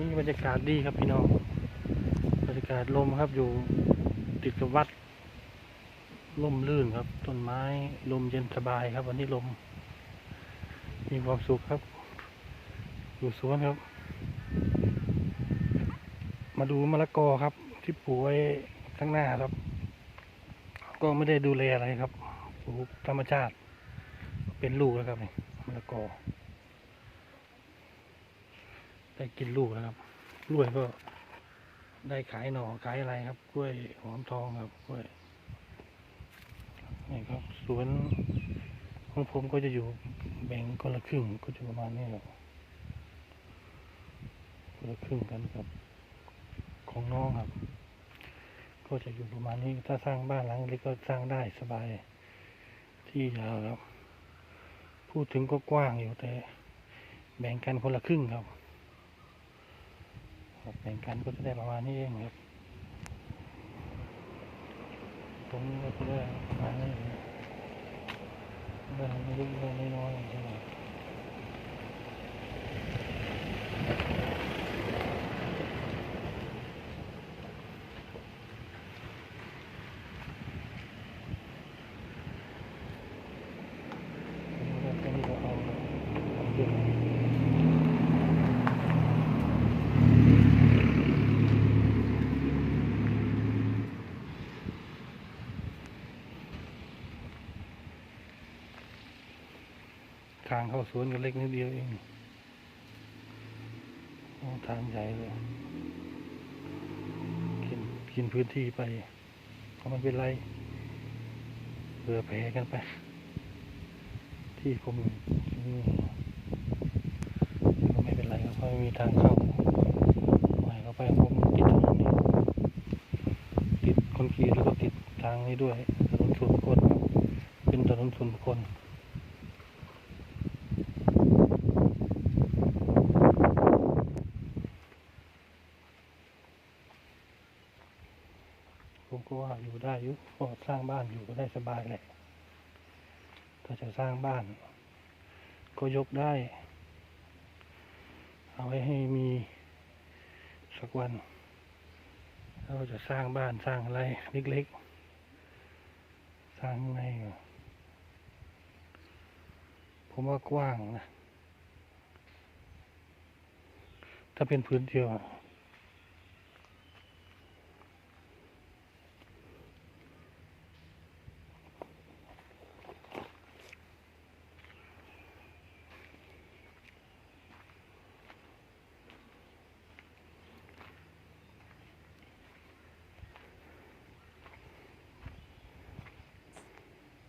นี้บรรยากาศดีครับพี่น้อง บรรยากาศลมครับอยู่ติดกับวัดลมลื่นครับ ต้นไม้ลมเย็นสบายครับ วันนี้ลม มีความสุขครับ อยู่สวนครับ มาดูมะละกอครับ ที่ปลูกไว้ข้างหน้าครับ ก็ไม่ได้ดูแลอะไรครับปลูกธรรมชาติ เป็นลูกแล้วครับนี่มะละกอ ได้กินลูกแล้วครับกล้วยก็ได้ขายหน่อขายอะไรครับกล้วยหอมทองครับกล้วยนี่ครับสวนของผมก็จะอยู่แบ่งคนละครึ่งก็จะประมาณนี้ครับคนละครึ่งกันกับ ของน้องครับ ก็จะอยู่ประมาณนี้ถ้าสร้างบ้านหลังเล็กก็สร้างได้สบาย ที่ยาวครับ พูดถึงก็กว้างอยู่แต่ แบ่งกันคนละครึ่งครับ ครับแบ่งกันก็จะได้ประมาณนี้เองครับตรงนี้ก็จะได้ประมาณนี้เรื่องไม่เรื่องไม่น้อยใช่ไหมตรงนี้ก็เอาเอาเยอะ ทางเข้าสวนก็เล็กนิดเดียวเองทางใหญ่เลย กินกินพื้นที่ไปก็ไม่เป็นไรเผื่อแผ่กันไป ที่ผมนี่ก็ไม่เป็นไรครับเพราะมีทางเข้าปล่เข้าไปผมติดถนนนี่ติดคนกรีตแล้วก็ติดทางนี้ด้วยถนนส่วนบุคคลเป็นถนนส่วนบุคคล ก็ว่าอยู่ได้อยู่ก็สร้างบ้านอยู่ก็ได้สบายแหละถ้าจะสร้างบ้าน ก็ยกได้ เอาไว้ให้มีสักวันเราจะสร้างบ้านสร้างอะไรเล็กๆ สร้างข้างในผมว่ากว้างนะ ถ้าเป็นพื้นเดียว